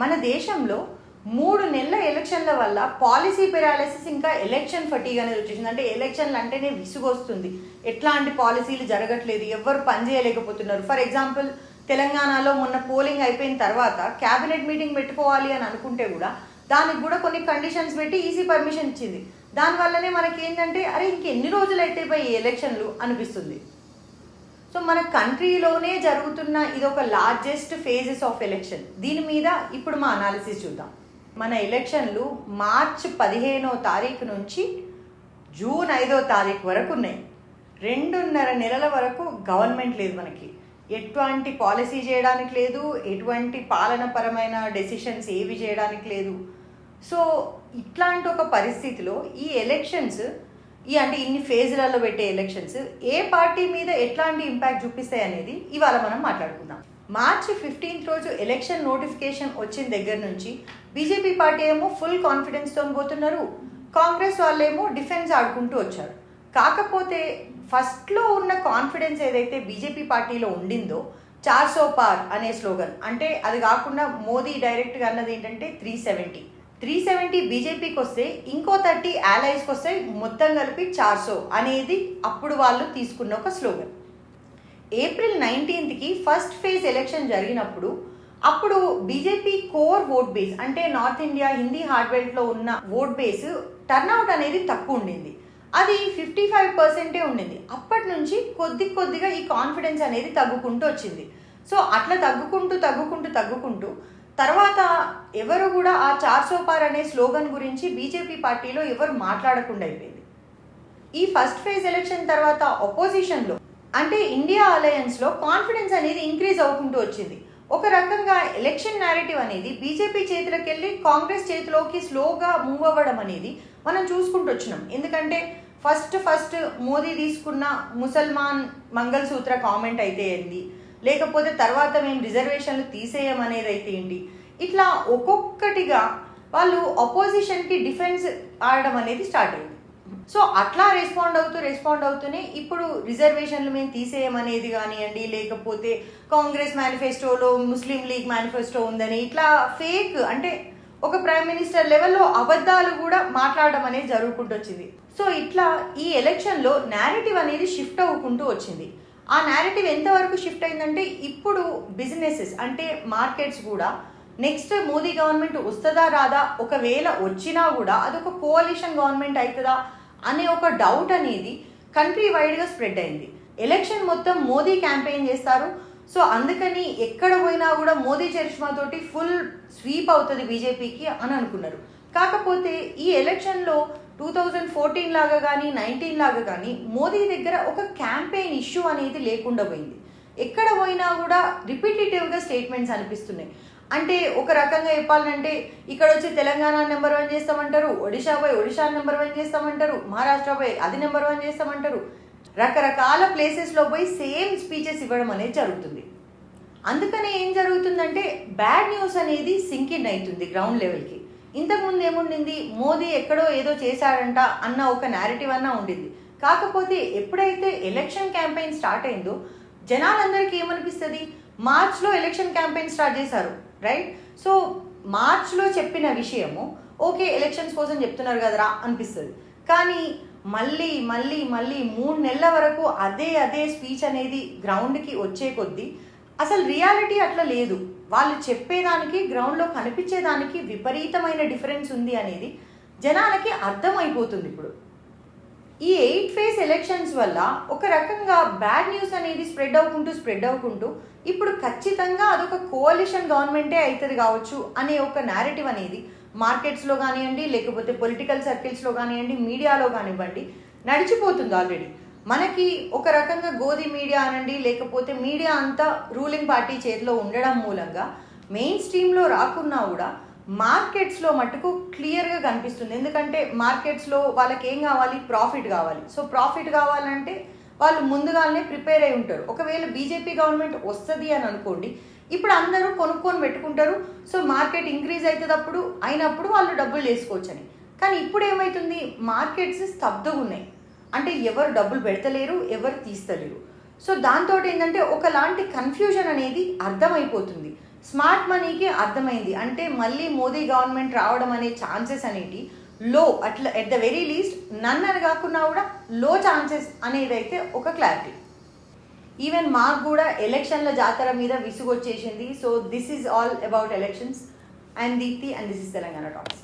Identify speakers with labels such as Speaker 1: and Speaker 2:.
Speaker 1: మన దేశంలో మూడు నెలల ఎలక్షన్ల వల్ల పాలసీ పెరాలసిస్ ఇంకా ఎలక్షన్ ఫటీగ్ అనేది వచ్చేసింది. అంటే ఎలక్షన్లు అంటేనే విసుగొస్తుంది. ఎట్లాంటి పాలసీలు జరగట్లేదు. ఎవరు పని చేయలేకపోతున్నారు. ఫర్ ఎగ్జాంపుల్ తెలంగాణలో మొన్న పోలింగ్ అయిపోయిన తర్వాత క్యాబినెట్ మీటింగ్ పెట్టుకోవాలి అని అనుకుంటే కూడా దానికి కూడా కొన్ని కండిషన్స్ పెట్టి ఈసీ పర్మిషన్ ఇచ్చింది. దానివల్లనే మనకి ఏంటంటే అరే ఇంకెన్ని రోజులు అయితే పోయి ఎలక్షన్లు అనిపిస్తుంది? సో మన కంట్రీలోనే జరుగుతున్న ఇది ఒక లార్జెస్ట్ ఫేజెస్ ఆఫ్ ఎలక్షన్ దీని మీద ఇప్పుడు మా అనాలిసిస్ చూద్దాం. మన ఎలక్షన్లు మార్చ్ పదిహేనో తారీఖు నుంచి జూన్ ఐదో తారీఖు వరకు ఉన్నాయి. రెండున్నర నెలల వరకు గవర్నమెంట్ లేదు మనకి. ఎటువంటి పాలసీ చేయడానికి లేదు ఎటువంటి పాలనపరమైన డెసిషన్స్ ఏవి చేయడానికి లేదు. సో ఇట్లాంటి ఒక పరిస్థితిలో ఈ ఎలక్షన్స్ ఈ అంటే ఇన్ని ఫేజ్లలో పెట్టే ఎలక్షన్స్ ఏ పార్టీ మీద ఎట్లాంటి ఇంపాక్ట్ చూపిస్తాయి అనేది ఇవాళ మనం మాట్లాడుకుందాం. మార్చి ఫిఫ్టీన్త్ రోజు ఎలక్షన్ నోటిఫికేషన్ వచ్చిన దగ్గర నుంచి బీజేపీ పార్టీ ఏమో ఫుల్ కాన్ఫిడెన్స్తో పోతున్నారు. కాంగ్రెస్ వాళ్ళేమో డిఫెన్స్ ఆడుకుంటూ వచ్చారు. కాకపోతే ఫస్ట్లో ఉన్న కాన్ఫిడెన్స్ ఏదైతే బీజేపీ పార్టీలో ఉండిందో చార్ సో పార్ అనే స్లోగన్ అంటే అది కాకుండా మోదీ డైరెక్ట్గా అన్నది ఏంటంటే త్రీ సెవెంటీ త్రీ సెవెంటీ బీజేపీకి వస్తే ఇంకో థర్టీ allies వస్తే మొత్తం కలిపి చార్సో అనేది అప్పుడు వాళ్ళు తీసుకున్న ఒక స్లోగన్. ఏప్రిల్ నైన్టీన్త్కి ఫస్ట్ ఫేజ్ ఎలక్షన్ జరిగినప్పుడు అప్పుడు బీజేపీ కోర్ ఓట్ బేస్ అంటే నార్త్ ఇండియా హిందీ హార్డ్వేర్లో ఉన్న ఓట్ బేస్ టర్న్అవుట్ అనేది తక్కువ ఉండింది. అది ఫిఫ్టీ ఫైవ్ పర్సెంటే ఉండింది. అప్పటి నుంచి కొద్ది కొద్దిగా ఈ కాన్ఫిడెన్స్ అనేది తగ్గుకుంటూ వచ్చింది. సో అట్లా తగ్గుకుంటూ తగ్గుకుంటూ తగ్గుకుంటూ తర్వాత ఎవరు కూడా ఆ చార్ సోపార్ అనే స్లోగన్ గురించి బీజేపీ పార్టీలో ఎవరు మాట్లాడకుండా అయిపోయింది. ఈ ఫస్ట్ ఫేజ్ ఎలక్షన్ తర్వాత అపోజిషన్లో అంటే ఇండియా అలయన్స్లో కాన్ఫిడెన్స్ అనేది ఇంక్రీజ్ అవుకుంటూ వచ్చింది. ఒక రకంగా ఎలక్షన్ నేరేటివ్ అనేది బీజేపీ చేతిలోకి వెళ్ళి కాంగ్రెస్ చేతిలోకి స్లోగా మూవ్ అవ్వడం అనేది మనం చూసుకుంటూ వచ్చినాం. ఎందుకంటే ఫస్ట్ ఫస్ట్ మోదీ తీసుకున్న ముసల్మాన్ మంగళసూత్ర కామెంట్ అయితే ఏంది? లేకపోతే తర్వాత మేము రిజర్వేషన్లు తీసేయమనేది అయితే ఏంటి? ఇట్లా ఒక్కొక్కటిగా వాళ్ళు అపోజిషన్కి డిఫెన్స్ ఆడడం అనేది స్టార్ట్ అయింది. సో అట్లా రెస్పాండ్ అవుతూ రెస్పాండ్ అవుతూనే ఇప్పుడు రిజర్వేషన్లు మేము తీసేయమనేది కానివ్వండి లేకపోతే కాంగ్రెస్ మేనిఫెస్టోలో ముస్లిం లీగ్ మేనిఫెస్టో ఉందని ఇట్లా ఫేక్ అంటే ఒక ప్రైమ్ మినిస్టర్ లెవెల్లో అబద్ధాలు కూడా మాట్లాడడం అనేది జరుగుకుంటూ వచ్చింది సో ఇట్లా ఈ ఎలక్షన్లో నేరేటివ్ అనేది షిఫ్ట్ అవ్వుకుంటూ వచ్చింది. ఆ నేరేటివ్ ఎంతవరకు షిఫ్ట్ అయిందంటే ఇప్పుడు బిజినెసెస్ అంటే మార్కెట్స్ కూడా నెక్స్ట్ మోదీ గవర్నమెంట్ వస్తుందా రాదా ఒకవేళ వచ్చినా కూడా అదొక కోalition గవర్నమెంట్ అవుతుందా అనే ఒక డౌట్ అనేది కంట్రీ వైడ్గా స్ప్రెడ్ అయింది. ఎలక్షన్ మొత్తం మోదీ క్యాంపెయిన్ చేస్తారు. సో అందుకని ఎక్కడ పోయినా కూడా మోదీ చరిష్మాతోటి ఫుల్ స్వీప్ అవుతుంది బీజేపీకి అని అనుకున్నారు. కాకపోతే ఈ ఎలక్షన్లో టూ థౌజండ్ ఫోర్టీన్ లాగా కానీ నైన్టీన్ లాగా కానీ మోదీ దగ్గర ఒక క్యాంపెయిన్ ఇష్యూ అనేది లేకుండా పోయింది. ఎక్కడ పోయినా కూడా రిపీటేటివ్గా స్టేట్మెంట్స్ అనిపిస్తున్నాయి. అంటే ఒక రకంగా చెప్పాలంటే ఇక్కడ వచ్చి తెలంగాణ నెంబర్ వన్ చేస్తామంటారు ఒడిశా పోయి ఒడిశా నెంబర్ వన్ చేస్తామంటారు మహారాష్ట్ర పోయి అది నెంబర్ వన్ చేస్తామంటారు. రకరకాల ప్లేసెస్లో పోయి సేమ్ స్పీచెస్ ఇవ్వడం అనేది జరుగుతుంది. అందుకనే ఏం జరుగుతుందంటే బ్యాడ్ న్యూస్ అనేది సింకిన్ అవుతుంది గ్రౌండ్ లెవెల్కి. ఇంతకుముందు ఏముండింది మోదీ ఎక్కడో ఏదో చేశారంట అన్న ఒక నేరేటివ్ అన్న ఉండింది. కాకపోతే ఎప్పుడైతే ఎలక్షన్ క్యాంపెయిన్ స్టార్ట్ అయిందో జనాలందరికీ ఏమనిపిస్తుంది? మార్చ్లో ఎలక్షన్ క్యాంపెయిన్ స్టార్ట్ చేశారు రైట్ సో మార్చ్లో చెప్పిన విషయము ఓకే ఎలక్షన్స్ కోసం చెప్తున్నారు కదరా అనిపిస్తుంది. కానీ మళ్ళీ మళ్ళీ మళ్ళీ మూడు నెలల వరకు అదే అదే స్పీచ్ అనేది గ్రౌండ్కి వచ్చే కొద్దీ అసలు రియాలిటీ అట్లా లేదు. వాళ్ళు చెప్పేదానికి గ్రౌండ్లో కనిపించేదానికి విపరీతమైన డిఫరెన్స్ ఉంది అనేది జనాలకి అర్థమైపోతుంది ఇప్పుడు. ఈ ఎయిట్ ఫేస్ ఎలక్షన్స్ వల్ల ఒక రకంగా బ్యాడ్ న్యూస్ అనేది స్ప్రెడ్ అవ్వకుంటూ స్ప్రెడ్ అవ్వకుంటూ ఇప్పుడు ఖచ్చితంగా అదొక కోalition గవర్నమెంటే అవుతుంది కావచ్చు అనే ఒక నేరేటివ్ అనేది మార్కెట్స్లో కానివ్వండి లేకపోతే పొలిటికల్ సర్కిల్స్లో కానివ్వండి మీడియాలో కానివ్వండి నడిచిపోతుంది ఆల్రెడీ మనకి ఒక రకంగా గోధి మీడియా అనండి లేకపోతే మీడియా అంతా రూలింగ్ పార్టీ చేతిలో ఉండడం మూలంగా మెయిన్ స్ట్రీమ్లో రాకున్నా కూడా మార్కెట్స్లో మటుకు క్లియర్గా కనిపిస్తుంది. ఎందుకంటే మార్కెట్స్లో వాళ్ళకి ఏం కావాలి? ప్రాఫిట్ కావాలి. సో ప్రాఫిట్ కావాలంటే వాళ్ళు ముందుగానే ప్రిపేర్ అయి ఉంటారు. ఒకవేళ బీజేపీ గవర్నమెంట్ వస్తుంది అని అనుకోండి ఇప్పుడు అందరూ కొనుక్కొని పెట్టుకుంటారు. సో మార్కెట్ ఇంక్రీజ్ అవుతుంది అప్పుడు అయినప్పుడు వాళ్ళు డబ్బులు వేసుకోవచ్చని. కానీ ఇప్పుడు ఏమవుతుంది మార్కెట్స్ స్తబ్దుగా ఉన్నాయి అంటే ఎవరు డబ్బులు పెడతలేరు ఎవరు తీస్తలేరు. సో దాంతో ఏంటంటే ఒకలాంటి కన్ఫ్యూజన్ అనేది అర్థమైపోతుంది. స్మార్ట్ మనీకి అర్థమైంది. అంటే మళ్ళీ మోదీ గవర్నమెంట్ రావడం అనే ఛాన్సెస్ అనేటి లో అట్లా ఎట్ ద వెరీ లీస్ట్ నన్ను అని కాకుండా కూడా లో ఛాన్సెస్ అనేది అయితే ఒక క్లారిటీ ఈవెన్ మాకు కూడా ఎలక్షన్ల జాతర మీద విసుగొచ్చేసింది. So this is all about elections and Deepti and this is Telangana talks